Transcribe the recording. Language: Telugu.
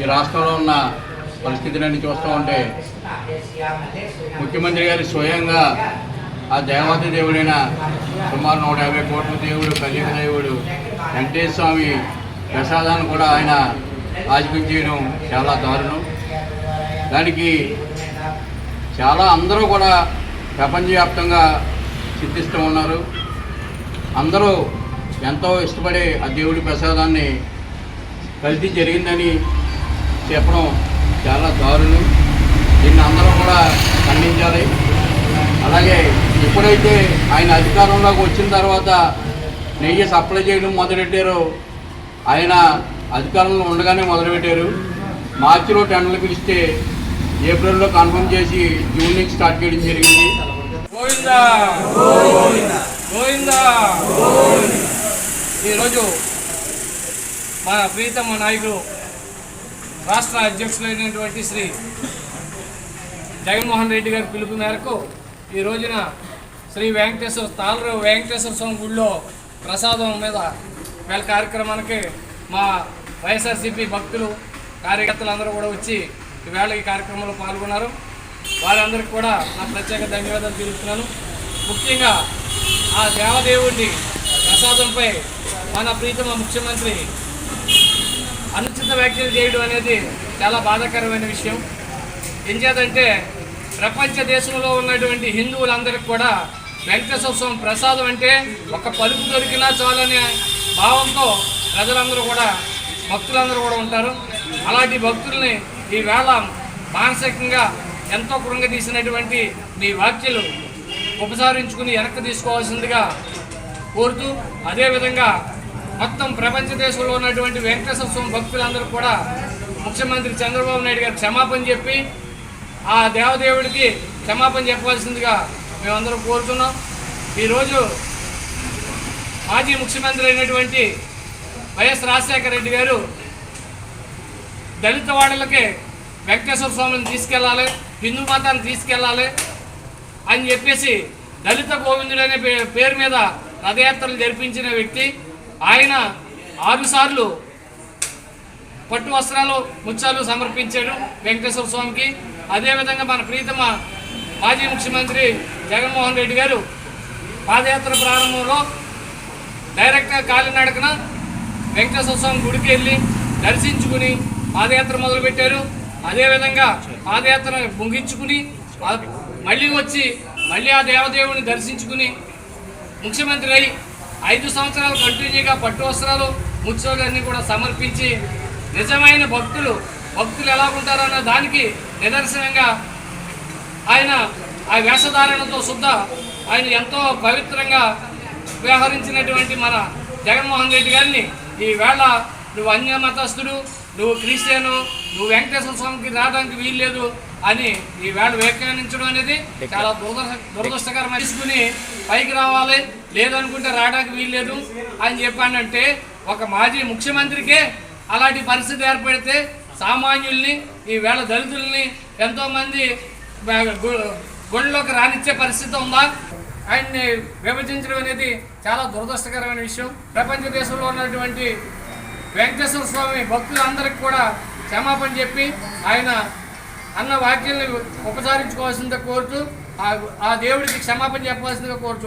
ఈ రాష్ట్రంలో ఉన్న పరిస్థితులన్నీ చూస్తూ ఉంటే ముఖ్యమంత్రి గారు స్వయంగా ఆ దేవాతి దేవుడైన సుమారు నూట యాభై కోట్ల దేవుడు కలియుగ దేవుడు వెంకటేశ్వర స్వామి ప్రసాదాన్ని కూడా ఆయన ఆధిపత్యం చేయడం చాలా దారుణం. దానికి చాలా అందరూ కూడా ప్రపంచవ్యాప్తంగా చింతిస్తూ ఉన్నారు. అందరూ ఎంతో ఇష్టపడే ఆ దేవుడి ప్రసాదాన్ని కల్తీ జరిగిందని చెప్పడం చాలా దారుణం. దీన్ని అందరూ కూడా ఖండించాలి. అలాగే ఎప్పుడైతే ఆయన అధికారంలోకి వచ్చిన తర్వాత నెయ్యి సప్లై చేయడం మొదలెట్టారో ఆయన అధికారంలో ఉండగానే మొదలుపెట్టారు. మార్చిలో టెండర్లు పిలిస్తే ఏప్రిల్లో కన్ఫర్మ్ చేసి జూన్ నుంచి స్టార్ట్ చేయడం జరిగింది. ఈరోజు మా ప్రీతమ్మ నాయకుడు రాష్ట్ర అధ్యక్షులైనటువంటి శ్రీ జగన్మోహన్ రెడ్డి గారి పిలుపు మేరకు ఈ రోజున శ్రీ వెంకటేశ్వర తాళరు వెంకటేశ్వర స్వామి గుడిలో ప్రసాదం మీద వేళ కార్యక్రమానికి మా వైఎస్ఆర్సీపీ భక్తులు కార్యకర్తలు అందరూ కూడా వచ్చి ఈవేళ ఈ కార్యక్రమంలో పాల్గొన్నారు. వారందరికీ కూడా నా ప్రత్యేక ధన్యవాదాలు తెలుపుతున్నాను. ముఖ్యంగా ఆ దేవదేవుడిని ప్రసాదంపై మన ప్రీతమ ముఖ్యమంత్రి అనుచిత వ్యాఖ్యలు చేయడం అనేది చాలా బాధాకరమైన విషయం. ఏం చేతంటే ప్రపంచ దేశంలో ఉన్నటువంటి హిందువులందరికీ కూడా వెంకటేశ్వర స్వామి ప్రసాదం అంటే ఒక పలుపు దొరికినా చాలనే భావంతో ప్రజలందరూ కూడా భక్తులందరూ కూడా ఉంటారు. అలాంటి భక్తుల్ని ఈవేళ మానసికంగా ఎంతో కృంగదీసినటువంటి మీ వ్యాఖ్యలు ఉపసంహరించుకుని వెనక్కి తీసుకోవాల్సిందిగా కోరుతూ అదేవిధంగా ప్రపంచ దేశంలో ఉన్నటువంటి వెంకటేశ్వర స్వామి భక్తులందరూ కూడా ముఖ్యమంత్రి చంద్రబాబు నాయుడు గారు క్షమాపణ చెప్పి ఆ దేవదేవుడికి క్షమాపణ చెప్పవలసిందిగా మేమందరం కోరుతున్నాం. ఈరోజు మాజీ ముఖ్యమంత్రి అయినటువంటి వైఎస్ రాజశేఖర రెడ్డి గారు దళిత వాడలకి వెంకటేశ్వర స్వామిని తీసుకెళ్ళాలి హిందూ మతాన్ని తీసుకెళ్ళాలి అని చెప్పేసి దళిత గోవిందుడు అనే పే- పేరు మీద రథయాత్రలు జరిపించిన వ్యక్తి. ఆయన ఆరుసార్లు పట్టు వస్త్రాలు ముత్యాలు సమర్పించాడు వెంకటేశ్వర స్వామికి. అదేవిధంగా మన ప్రీతమ మాజీ ముఖ్యమంత్రి జగన్మోహన్ రెడ్డి గారు పాదయాత్ర ప్రారంభంలో డైరెక్ట్గా కాలినడకన వెంకటేశ్వర స్వామి గుడికి వెళ్ళి దర్శించుకుని పాదయాత్ర మొదలుపెట్టారు. అదేవిధంగా పాదయాత్ర ముగించుకుని మళ్ళీ వచ్చి మళ్ళీ ఆ దేవదేవుని దర్శించుకుని ముఖ్యమంత్రి అయి ఐదు సంవత్సరాలు కంటిన్యూగా పట్టు వస్త్రాలు ముత్యాలు కూడా సమర్పించి నిజమైన భక్తులు భక్తులు ఎలా ఉంటారన్న దానికి నిదర్శనంగా ఆయన ఆ వేషధారణతో శుద్ధ ఆయన ఎంతో పవిత్రంగా వ్యవహరించినటువంటి మన జగన్మోహన్ రెడ్డి గారిని ఈ వేళ నువ్వు అన్య మతస్థుడు నువ్వు క్రిస్టియను నువ్వు వెంకటేశ్వర స్వామికి రావడానికి వీల్లేదు అని ఈ వేళ వ్యాఖ్యానించడం అనేది చాలా దురద దురదృష్టకరమైన తీసుకుని పైకి రావాలి లేదనుకుంటే రావడానికి వీల్లేదు అని చెప్పానంటే ఒక మాజీ ముఖ్యమంత్రికే అలాంటి పరిస్థితి ఏర్పడితే సామాన్యుల్ని ఈ వేళ దళితుల్ని ఎంతోమంది గుళ్ళలోకి రానిచ్చే పరిస్థితి ఉందా? ఆయన్ని విభజించడం అనేది చాలా దురదృష్టకరమైన విషయం. ప్రపంచ దేశంలో ఉన్నటువంటి వెంకటేశ్వర స్వామి భక్తులందరికీ కూడా క్షమాపణ చెప్పి ఆయన అన్న వాక్యాలను ఉపసారించుకోవాల్సిందిగా కోరుతూ ఆ- ఆ దేవుడికి క్షమాపణ చెప్పవలసిందిగా కోరుతున్నాను